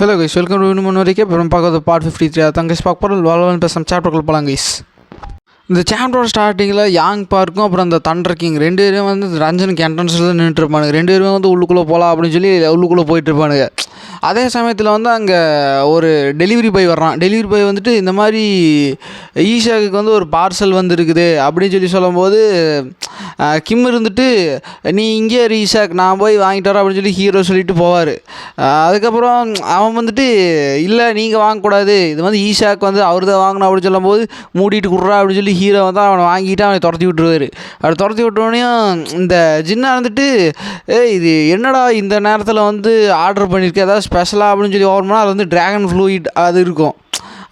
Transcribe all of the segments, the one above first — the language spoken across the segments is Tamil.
ஹலோ கைஸ் வெல்கம் டு இன்னும் வரைக்கும் அப்புறம் பார்க்கறது பார்ட் ஃபிஃப்டி த்ரீ அதான் கைஸ் பார்க்க போகிறது வளவன் பேச சாப்டர்கள் போகலாம் கைஸ் இந்த சாப்டரோட ஸ்டார்டிங்கில் யாங் பார்க்கும் அப்புறம் அந்த தண்டர் கிங் ரெண்டு பேரும் வந்து ரஞ்சனுக்கு என்ட்ரன்ஸில் நின்றுட்டு இருப்பானுங்க. ரெண்டு பேருமே வந்து உள்ளுக்குள்ளே போகலாம் அப்படின்னு சொல்லி உள்ளுக்குள்ளே போயிட்டு இருப்பானுங்க. அதே சமயத்தில் வந்து அங்கே ஒரு டெலிவரி பாய் வர்றான். டெலிவரி பாய் வந்துட்டு இந்த மாதிரி ஈஷாவுக்கு வந்து ஒரு பார்சல் வந்துருக்குது அப்படின்னு சொல்லி சொல்லும்போது கிம் இருந்துட்டு நீ இங்கே இரு ஈஷாக் நான் போய் வாங்கிட்டு வரேன் அப்படின்னு சொல்லி ஹீரோ சொல்லிட்டு போவார். அதுக்கப்புறம் அவன் வந்துட்டு இல்லை நீங்கள் வாங்கக்கூடாது. இது வந்து ஈஷாக்கு வந்து அவர் தான் வாங்கணும் அப்படின்னு சொல்லும்போது மூடிட்டு குடுறா அப்படின்னு சொல்லி ஹீரோ வந்து அவனை வாங்கிட்டு அவனை துரத்தி விட்டுருவாரு. அப்படி துரத்தி விட்டோடனையும் இந்த ஜின்னா வந்துட்டு ஏய் இது என்னடா இந்த நேரத்தில் வந்து ஆர்டர் பண்ணியிருக்க ஏதாவது ஸ்பெஷலாக அப்படின்னு சொல்லி ஓரம்னா அது வந்து ட்ராகன் ஃப்ளூயிட் அது இருக்கும்.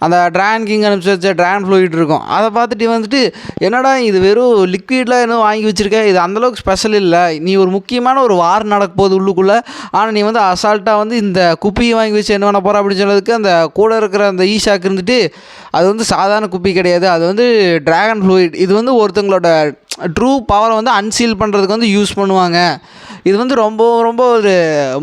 அந்த ட்ரான் கிங் அனுப்பிச்சு வச்ச ட்ராகன் ஃப்ளூயிட் இருக்கும். அதை பார்த்துட்டு வந்துட்டு என்னடா இது வெறும் லிக்விட்லாம் எதுவும் வாங்கி வச்சுருக்க? இது அந்தளவுக்கு ஸ்பெஷல் இல்லை. நீ ஒரு முக்கியமான ஒரு வார் நடக்க போகுது உள்ளுக்குள்ளே. ஆனால் நீ வந்து அசால்ட்டாக வந்து இந்த குப்பியை வாங்கி வச்சு என்ன பண்ண போகிற அப்படின்னு சொன்னதுக்கு அந்த கூட இருக்கிற அந்த ஈஷாக்கு இருந்துட்டு அது வந்து சாதாரண குப்பி கிடையாது. அது வந்து ட்ராகன் ஃப்ளூயிட் இது வந்து ஒருத்தங்களோட ட்ரூ பவரை வந்து அன்சீல் பண்ணுறதுக்கு வந்து யூஸ் பண்ணுவாங்க. இது வந்து ரொம்ப ரொம்ப ஒரு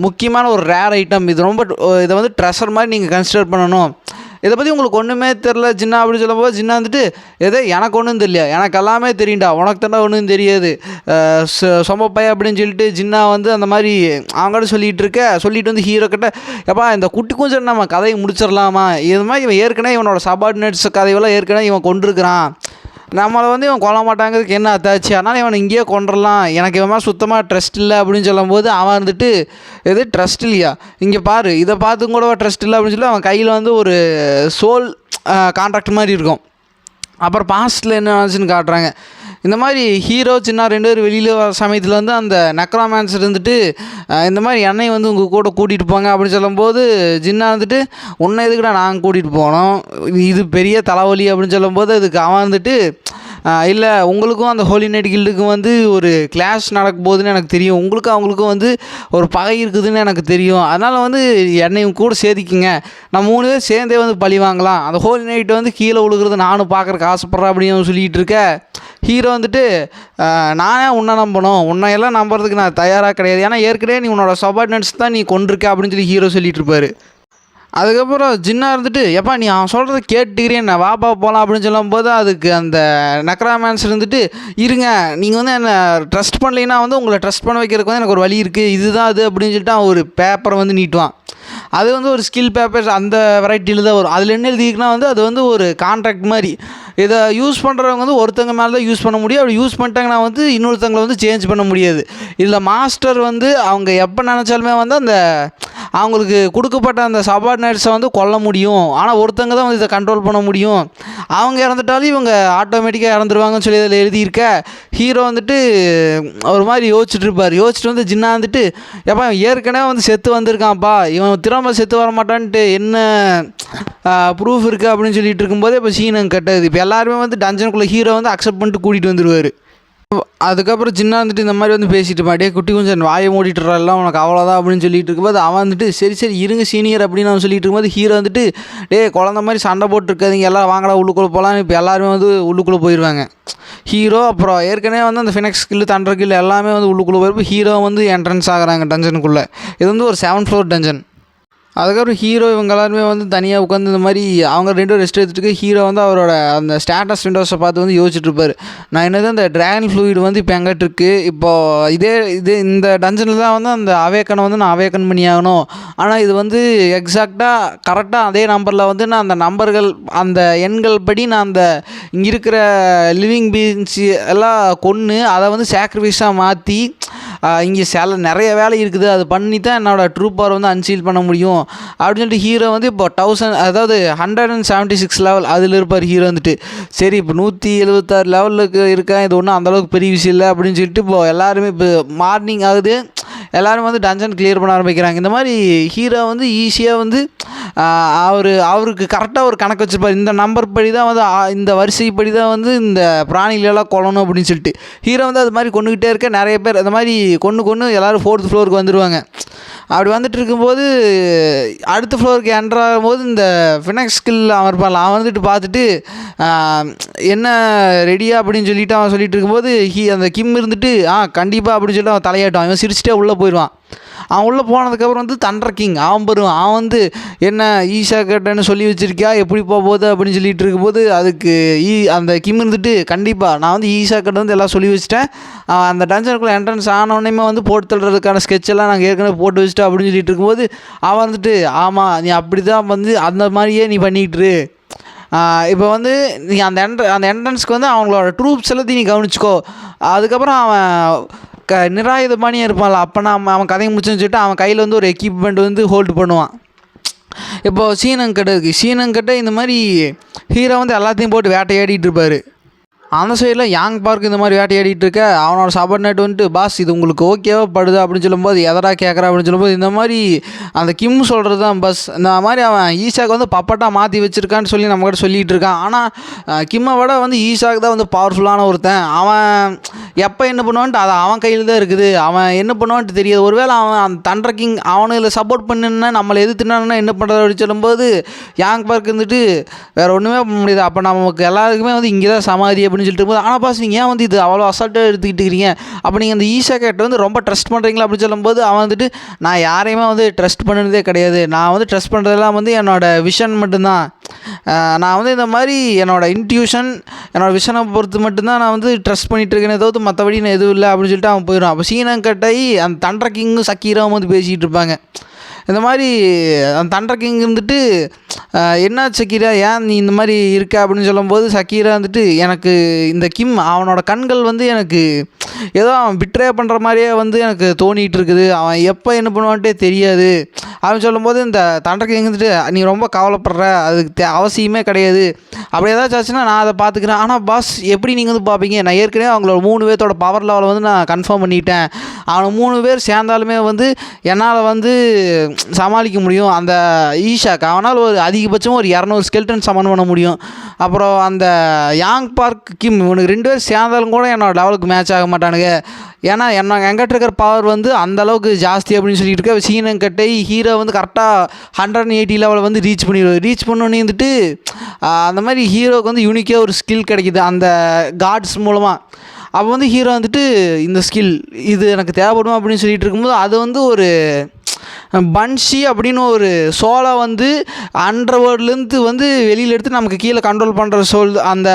முக்கியமான ஒரு ரேர் ஐட்டம் இது ரொம்ப இதை வந்து ட்ரெஷர் மாதிரி நீங்கள் கன்சிடர் பண்ணணும். இதை பற்றி உங்களுக்கு ஒன்றுமே தெரில ஜின்னா அப்படின்னு சொல்லும்போது ஜின்னா வந்துட்டு எதோ எனக்கு ஒன்றும் தெரியல. எனக்கு எல்லாமே தெரியும்டா. உனக்கு தாண்டா ஒன்றும் தெரியாது. சொ- சொம்ப பைய அப்படின்னு சொல்லிட்டு ஜின்னா வந்து அந்த மாதிரி அவங்கள்ட்ட சொல்லிகிட்டு இருக்க. சொல்லிட்டு வந்து ஹீரோ கிட்ட எப்பா இந்த குட்டி கொஞ்சம் நம்ம கதையை முடிச்சிடலாமா? இது மாதிரி இவன் ஏற்கனவே இவனோட சபார்டினேட்ஸ் கதையெல்லாம் ஏற்கனவே இவன் கொண்டிருக்கிறான். நம்மளை வந்து இவன் கொல்ல மாட்டாங்கிறதுக்கு என்ன அத்தாச்சு? அதனால் இவனை இங்கேயே கொண்டுடலாம் எனக்கு இவன் மேலே சுத்தமாக ட்ரஸ்ட் இல்லை அப்படின்னு சொல்லும்போது அவன் வந்துட்டு எது ட்ரஸ்ட் இல்லையா? இங்கே பாரு இதை பார்த்து கூட ட்ரஸ்ட் இல்லை? அப்படின்னு சொல்லி அவன் கையில் வந்து ஒரு சோல் கான்ட்ராக்ட் மாதிரி இருக்கும். அப்புறம் பாஸ்ட்டில் என்ன ஆச்சுன்னு காட்டுறாங்க. இந்த மாதிரி ஹீரோ சின்ன ரெண்டு பேர் வெளியில் வர சமயத்தில் வந்து அந்த நக்ராமேன்ஸ் இருந்துட்டு இந்த மாதிரி என்னை வந்து உங்கள் கூட கூட்டிகிட்டு போங்க அப்படின்னு சொல்லும்போது ஜின்னா வந்துட்டு உன்னை எதுக்குடா நாங்கள் கூட்டிகிட்டு போனோம்? இது பெரிய தலைவலி அப்படின்னு சொல்லும்போது அதுக்கு அவன் வந்துட்டு இல்லை உங்களுக்கும் அந்த ஹோலி நைட் கில்டுக்கும் வந்து ஒரு கிளாஷ் நடக்க போகுதுன்னு எனக்கு தெரியும். உங்களுக்கும் அவங்களுக்கும் வந்து ஒரு பகை இருக்குதுன்னு எனக்கு தெரியும். அதனால் வந்து என்னையும் கூட சேர்த்திக்கிங்க நம்ம மூணு பேர் சேர்ந்தே வந்து பழி வாங்கலாம். அந்த ஹோலி நைட்டை வந்து கீழே விழுகிறது நானும் பார்க்குறக்கு ஆசைப்பட்றேன் அப்படின்னு சொல்லிகிட்டு இருக்க. ஹீரோ வந்துட்டு நானே உன்னை நம்பணும். உன்னையெல்லாம் நம்புறதுக்கு நான் தயாராக கிடையாது. ஏன்னா ஏற்கனவே நீ உன்னோட சபார்டினேட்ஸ் தான் நீ கொண்டிருக்க அப்படின்னு சொல்லி ஹீரோ சொல்லிட்டு இருப்பாரு. அதுக்கப்புறம் ஜின்னா இருந்துட்டு எப்பா நீ அவன் சொல்கிறத கேட்டுக்கிறேன் நான் வாப்பா போகலாம் அப்படின்னு சொல்லும்போது அதுக்கு அந்த நக்ராமேன்ஸ் இருந்துட்டு இருங்க நீங்கள் வந்து என்னை ட்ரஸ்ட் பண்ணலைன்னா வந்து உங்களை ட்ரஸ்ட் பண்ண வைக்கிறதுக்கு வந்து எனக்கு ஒரு வழி இருக்குது இதுதான் அது அப்படின்னு சொல்லிட்டு அவன் ஒரு பேப்பரை வந்து நீட்டுவான். அது வந்து ஒரு ஸ்கில் பேப்பர்ஸ் அந்த வெரைட்டியில் தான் வரும். அதில் என்ன எழுதிக்குன்னா வந்து அது வந்து ஒரு கான்ட்ராக்ட் மாதிரி. இதை யூஸ் பண்ணுறவங்க வந்து ஒருத்தங்க மேலே தான் யூஸ் பண்ண முடியும். அப்படி யூஸ் பண்ணிட்டாங்கன்னா வந்து இன்னொருத்தங்களை வந்து சேஞ்ச் பண்ண முடியாது. இதில் மாஸ்டர் வந்து அவங்க எப்போ நினச்சாலுமே வந்து அந்த அவங்களுக்கு கொடுக்கப்பட்ட அந்த சபார்டினேட்ஸை வந்து கொல்ல முடியும். ஆனால் ஒருத்தங்க தான் வந்து இதை கண்ட்ரோல் பண்ண முடியும். அவங்க இறந்துட்டாலும் இவங்க ஆட்டோமேட்டிக்காக இறந்துருவாங்கன்னு சொல்லி அதில் எழுதியிருக்க. ஹீரோ வந்துட்டு ஒரு மாதிரி யோசிச்சுட்டு இருப்பார் யோசிச்சுட்டு வந்து ஜின்னா வந்துட்டு எப்போ ஏற்கனவே வந்து செத்து வந்திருக்கான்ப்பா. இவன் திரும்ப செத்து வர மாட்டான்ட்டு என்ன ப்ரூஃப் இருக்குது அப்படின்னு சொல்லிட்டு இருக்கும்போதே இப்போ சீனங்க கட்டது. இப்போ எல்லாருமே வந்து டஞ்சனுக்குள்ளே ஹீரோ வந்து அக்செப்ட் பண்ணிட்டு கூட்டிகிட்டு வந்துடுவார் அதுக்கப்புறம் சின்ன வந்துட்டு இந்த மாதிரி வந்து பேசிட்டு மாட்டே குட்டி கொஞ்சம் வாயை மூடிட்டுறாலாம் உனக்கு அவ்வளோதான் அப்படின்னு சொல்லிட்டு இருக்கும்போது அவன் வந்துட்டு சரி சரி இருங்க சீனியர் அப்படின்னு அவன் சொல்லிட்டு இருக்கும்போது ஹீரோ வந்துட்டு டே குழந்த மாதிரி சண்டை போட்டுருக்காதிங்க எல்லாம் வாங்கடா உள்ளுக்குள்ளே போகலாம் இப்போ எல்லாருமே வந்து உள்ளுக்குள்ளே போயிடுவாங்க ஹீரோ அப்புறம் ஏற்கனவே வந்து அந்த ஃபினக்ஸ் கில்லு தண்டர் கில் எல்லாமே வந்து உள்ளுக்குள்ளே போயிருப்போ ஹீரோ வந்து என்ட்ரன்ஸ் ஆகுறாங்க டஞ்சனுக்குள்ளே இது வந்து ஒரு செவன் ஃப்ளோர் டஞ்சன் அதுக்கப்புறம் ஹீரோ இவங்க எல்லாருமே வந்து தனியாக உட்காந்து இந்த மாதிரி அவங்க ரெண்டும் ரெஸ்ட் எடுத்துட்டு ஹீரோ வந்து அவரோட அந்த ஸ்டேட்டஸ் விண்டோஸை பார்த்து வந்து யோசிச்சுட்டு இருப்பார். நான் என்னது அந்த ட்ராகன் ஃப்ளூயிட் வந்து இப்போ எங்கிட்ட இருக்குது இப்போது இதே இது இந்த டஞ்சனில் தான் வந்து அந்த அவேக்கனை வந்து நான் அவேக்கன் பண்ணி ஆகணும். ஆனால் இது வந்து எக்ஸாக்டாக கரெக்டாக அதே நம்பரில் வந்து நான் அந்த நம்பர்கள் அந்த எண்கள் படி நான் அந்த இங்கே இருக்கிற லிவிங் பீன்ஸ் எல்லாம் கொன்று அதை வந்து சாக்ரிஃபைஸாக மாற்றி இங்கே சில நிறைய வேலை இருக்குது. அது பண்ணி தான் என்னோடய ட்ரூ பவர் வந்து அன்சீல் பண்ண முடியும். அப்படின்னு சொல்லிட்டு ஹீரோ வந்து இப்போ தௌசண்ட் அதாவது hundred and seventy six level அதில் இருப்பார் ஹீரோ வந்துட்டு. சரி இப்போ நூற்றி எழுபத்தாறு லெவலுக்கு இருக்கேன். இது ஒன்றும் அந்தளவுக்கு பெரிய விஷயம் இல்லை. அப்படின்னு சொல்லிட்டு இப்போ எல்லாருமே இப்போ மார்னிங் ஆகுது. எல்லோரும் வந்து டஞ்சன் கிளியர் பண்ண ஆரம்பிக்கிறாங்க. இந்த மாதிரி ஹீரோ வந்து ஈஸியாக வந்து அவர் அவருக்கு கரெக்டாக ஒரு கணக்கு வச்சுருப்பார். இந்த நம்பர் படி தான் வந்து இந்த வரிசைப்படி தான் வந்து இந்த பிராணிகளெல்லாம் கொல்லணும் அப்படின்னு சொல்லிட்டு. ஹீரோ வந்து அது மாதிரி கொண்டுக்கிட்டே இருக்க நிறைய பேர் அந்த மாதிரி கொண்டு கொண்டு எல்லோரும் ஃபோர்த் ஃப்ளோருக்கு வந்துடுவாங்க அப்படி வந்துட்டு இருக்கும்போது அடுத்த ஃப்ளோருக்கு என்ட்ராகும் போது இந்த ஃபினக்ஸ் ஸ்கில் அவன் இருப்பான்ல அவன் வந்துட்டு பார்த்துட்டு என்ன ரெடியா அப்படின்னு சொல்லிட்டு அவன் சொல்லிட்டு இருக்கும்போது ஹி அந்த கிம் இருந்துட்டு ஆ கண்டிப்பாக அப்படின்னு சொல்லிட்டு அவன் தலையாட்டும். அவன் சிரிச்சிட்டே உள்ளே போயிடுவான். அவன் உள்ளே போனதுக்கப்புறம் வந்து தண்டர் கிங் அவன் பெறுவான் அவன் வந்து என்ன ஈஷா கட்டன்னு சொல்லி வச்சுருக்கியா? எப்படி போக போகுது? அப்படின்னு சொல்லிட்டு இருக்கும்போது அதுக்கு ஈ அந்த கிம் இருந்துட்டு கண்டிப்பாக நான் வந்து ஈஷா கட்ட வந்து எல்லாம் சொல்லி வச்சுட்டேன். அந்த டஞ்சனுக்குள்ளே என்ட்ரன்ஸ் ஆனவுடனே வந்து போட்டு தள்ளுறதுக்கான ஸ்கெட்செல்லாம் எல்லாம் நாங்கள் ஏற்கனவே போட்டு அப்படின்னு சொல்லிட்டு இருக்கும்போது அவன் வந்துட்டு ஆமாம் நீ அப்படி தான் வந்து அந்த மாதிரியே நீ பண்ணிகிட்டு இப்போ வந்து நீ அந்த என்ட்ர அந்த என்ட்ரன்ஸ்க்கு வந்து அவங்களோட ட்ரூப்ஸ் எல்லாத்தையும் நீ கவனிச்சுக்கோ. அதுக்கப்புறம் அவன் க நிராயுதபாணியாக இருப்பான்ல அப்போ நான் அவன் கதையை முடிச்சுன்னு சொல்லிட்டு அவன் கையில் வந்து ஒரு எக்யூப்மெண்ட் வந்து ஹோல்டு பண்ணுவான். இப்போ சீனங்கிட்ட இருக்குது சீனங்கிட்ட இந்த மாதிரி ஹீரோ வந்து எல்லாத்தையும் போட்டு வேட்டையாடிட்டு இருப்பார். அந்த சைடில் யாங் பார்க் இந்த மாதிரி வேட்டையாடிட்டு இருக்க. அவனோட சபர்னேட் வந்துட்டு பாஸ் இது உங்களுக்கு ஓகேவா படுது? அப்படின்னு சொல்லும்போது எதடா கேட்குறா அப்படின்னு சொல்லும்போது இந்த மாதிரி அந்த கிம் சொல்கிறது தான் பஸ் இந்த மாதிரி அவன் ஈஷாக்கு வந்து பப்பட்டாக மாற்றி வச்சுருக்கான்னு சொல்லி நம்மக்கிட்ட சொல்லிகிட்டு இருக்கான். ஆனால் கிம்மை விட வந்து ஈஷாக்கு தான் வந்து பவர்ஃபுல்லான ஒருத்தன். அவன் எப்போ என்ன பண்ணுவான்ட்டு அது அவன் கையில் தான் இருக்குது. அவன் என்ன பண்ணுவான்ட்டு தெரியாது. ஒருவேளை அவன் அந்த தண்டர் கிங் அவனுல சப்போர்ட் பண்ணுன்னா நம்மளை எது தின்னானா என்ன பண்ணுறது அப்படின்னு சொல்லும்போது யாங் பார்க் இருந்துட்டு வேறு ஒன்றுமே பண்ண முடியாது. அப்போ நமக்கு எல்லாருக்குமே வந்து இங்கே தான் சமாதி அப்படின்னு சொல்லிட்டு போது ஆனால் பாஸ் நீங்கள் ஏன் வந்து இது அவ்வளோ அசால்ட்டாக எடுத்துக்கிட்டு இருக்கிறீங்க அப்போ நீங்கள் அந்த ஈஷா கேட்டை வந்து ரொம்ப ட்ரஸ்ட் பண்ணுறீங்களா அப்படின்னு சொல்லும்போது அவன் வந்துட்டு நான் யாரையுமே வந்து ட்ரஸ்ட் பண்ணுறதே கிடையாது. நான் வந்து ட்ரஸ்ட் பண்ணுறதெல்லாம் வந்து என்னோட விஷன் மட்டும்தான். நான் வந்து இந்த மாதிரி என்னோடய இன்ட்யூஷன் என்னோட விஷனை பொறுத்து மட்டும்தான் நான் வந்து ட்ரஸ்ட் பண்ணிகிட்டு இருக்கேனே தவிர்த்து மற்றபடி நான் எதுவும் இல்லை அப்படின்னு சொல்லிட்டு அவன் போயிடும் அப்போ சீனங்கட்டை அந்த தண்டர் கிங்கும் சக்கீராவும் வந்து பேசிகிட்டு இருப்பாங்க. இந்த மாதிரி அந்த தண்டர் கிங் இருந்துட்டு என்ன சக்கீரா ஏன் நீ இந்த மாதிரி இருக்க அப்படின்னு சொல்லும்போது சக்கீரா வந்துட்டு எனக்கு இந்த கிம் அவனோட கண்கள் வந்து எனக்கு ஏதோ அவன் பிட்ரே பண்ணுற மாதிரியே வந்து எனக்கு தோணிகிட்டு இருக்குது. அவன் எப்போ என்ன பண்ணுவான்ட்டே தெரியாது. அப்படின்னு சொல்லும்போது இந்த தண்டக்கு எங்கிட்டு நீ ரொம்ப கவலைப்படுற அதுக்கு தே அவசியமே கிடையாது. அப்படி ஏதாச்சும் ஆச்சுன்னா நான் அதை பார்த்துக்கிறேன். ஆனால் பாஸ் எப்படி நீங்கள் வந்து பார்ப்பீங்க? நான் ஏற்கனவே அவங்களோட மூணு பேர்த்தோட பவர் லெவலை வந்து நான் கன்ஃபார்ம் பண்ணிட்டேன். அவனை மூணு பேர் சேர்ந்தாலுமே வந்து என்னால் வந்து சமாளிக்க முடியும். அந்த ஈஷாக்கு அவனால் ஒரு அதிகபட்சம் ஒரு இரநூறு ஸ்கெல்டன் சமன் பண்ண முடியும். அப்புறம் அந்த யாங் பார்க் கிம் இவனுக்கு ரெண்டு பேர் சேர்ந்தாலும் கூட என்னோட லெவலுக்கு மேட்ச் ஆக மாட்டானுங்க. ஏன்னா என்ன எங்கிட்ட இருக்கிற பவர் வந்து அந்தளவுக்கு ஜாஸ்தி அப்படின்னு சொல்லிட்டு இருக்க. சீனங்கட்டை ஹீரோ வந்து கரெக்டாக ஹண்ட்ரட் அண்ட் எயிட்டி லெவலில் வந்து ரீச் பண்ணிடுவார் ரீச் பண்ணோன்னே வந்துட்டு அந்த மாதிரி ஹீரோவுக்கு வந்து யூனிக்காக ஒரு ஸ்கில் கிடைக்குது. அந்த காட்ஸ் மூலமாக அப்போ வந்து ஹீரோ வந்துட்டு இந்த ஸ்கில் இது எனக்கு தேவைப்படும் அப்படின்னு சொல்லிட்டு இருக்கும்போது அது வந்து ஒரு பன்ஷி அப்படின்னு ஒரு சோலை வந்து அண்டர்வேர்ட்லேருந்து வந்து வெளியில் எடுத்து நமக்கு கீழே கண்ட்ரோல் பண்ணுற சோல் அந்த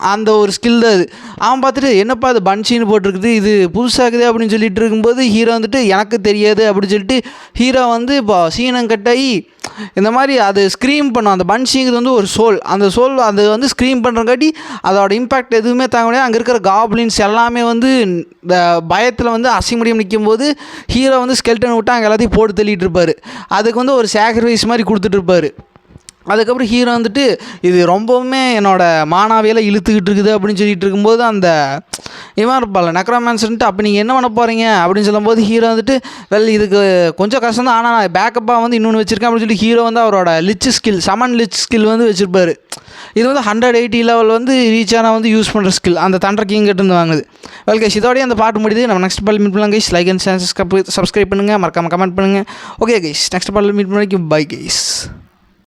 அந்த ஒரு ஸ்கில் தான் அது அவன் பார்த்துட்டு என்னப்பா அது பன்ஷின்னு போட்டிருக்குது? இது புதுசாகுது அப்படின்னு சொல்லிட்டு இருக்கும்போது ஹீரோ வந்துட்டு எனக்கு தெரியாது அப்படின்னு சொல்லிட்டு ஹீரோ வந்து இப்போ சீனம் கட்டாயி இந்த மாதிரி அது ஸ்க்ரீம் பண்ணும். அந்த பன்ஷிங்கிறது வந்து ஒரு சோல் அந்த சோல் அது வந்து ஸ்க்ரீம் பண்ணுறங்காட்டி அதோட இம்பேக்ட் எதுவுமே தாங்க முடியாது. அங்கே இருக்கிற காப்ளின்ஸ் எல்லாமே வந்து இந்த பயத்தில் வந்து அசிமுடியம் நிற்கும்போது ஹீரோ வந்து ஸ்கெல்டன் விட்டு அங்கே எல்லாத்தையும் போட்டு தள்ளிட்டு இருப்பார். அதுக்கு வந்து ஒரு சாக்ரிஃபைஸ் மாதிரி கொடுத்துட்ருப்பாரு அதுக்கப்புறம் ஹீரோ வந்துட்டு இது ரொம்பவுமே என்னோடய மானாவியெல்லாம் இழுத்துக்கிட்டு இருக்குது அப்படின்னு சொல்லிட்டு இருக்கும்போது அந்த இவன் இருப்பாள் நெக்ரோமேன்ஸ்ன்ட்டு அப்போ நீங்கள் என்ன பண்ண போகிறீங்க அப்படின்னு சொல்லும்போது ஹீரோ வந்துட்டு வெல் இதுக்கு கொஞ்சம் கஷ்டம் தான் ஆனால் நான் பேக்கப்பாக வந்து இன்னொன்று வச்சுருக்கேன் அப்படின்னு சொல்லிட்டு ஹீரோ வந்து அவரோட லிச் ஸ்கில் சமன் லிச் ஸ்கில் வந்து வச்சுருப்பாரு. இது வந்து ஹண்ட்ரட் எயிட்டி லெவல் வந்து ரீச் ஆனால் வந்து யூஸ் பண்ணுற ஸ்கில் அந்த தண்டர் கிங் கிட்டேருந்து வாங்குது. வெல் கைஸ் இதோடய அந்த பாட்டு முடியுது. நம்ம நெக்ஸ்ட் பால் மீட் பண்ணலாம் கைஸ் லைக் அண்ட் சப்ஸ்கிரைப் பண்ணுங்கள் மறக்காமல் கமெண்ட் பண்ணுங்கள் okay guys next ball meet பண்ணி பை கைஸ்